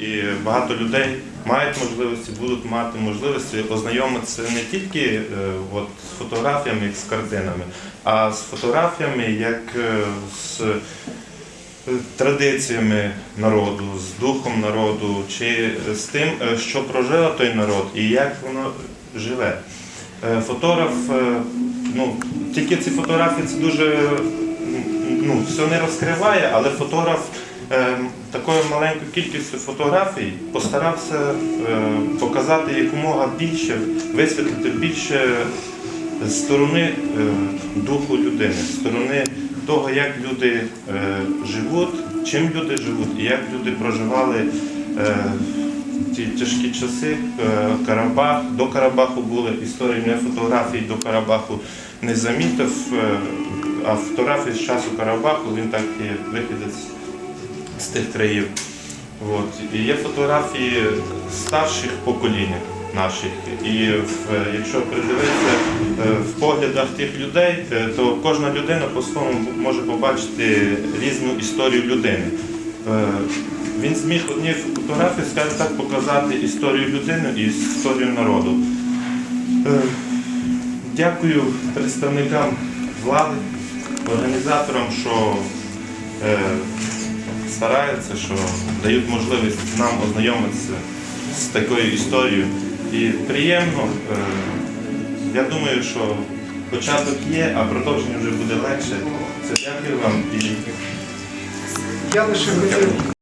І багато людей мають можливості, будуть мати можливості ознайомитися не тільки е, от, з фотографіями, як з картинами, а з фотографіями як е, з е, традиціями народу, з духом народу, чи з тим, що прожив той народ і як воно живе. Фотограф, ну, тільки ці фотографії це дуже ну, все не розкриває, але фотограф такою маленькою кількістю фотографій постарався е, показати якомога більше, висвітлити більше сторони е, духу людини, сторони того, як люди е, живуть, чим люди живуть і як люди проживали ті тяжкі часи. Карабах, до Карабаху були історії не фотографій до Карабаху не замітив, а фотографії з часу Карабаху він так і вихідець з тих країв. І є фотографії старших поколінь наших. І якщо придивитися е, в поглядах тих людей, е, то кожна людина по-своєму може побачити різну історію людини. Е, Він зміг одній фотографії, скажімо так, показати історію людини і історію народу. Дякую представникам влади, організаторам, що стараються, що дають можливість нам ознайомитися з такою історією. І приємно, е, я думаю, що початок є, а продовження вже буде легше. Це дякую вам і Я лише хотів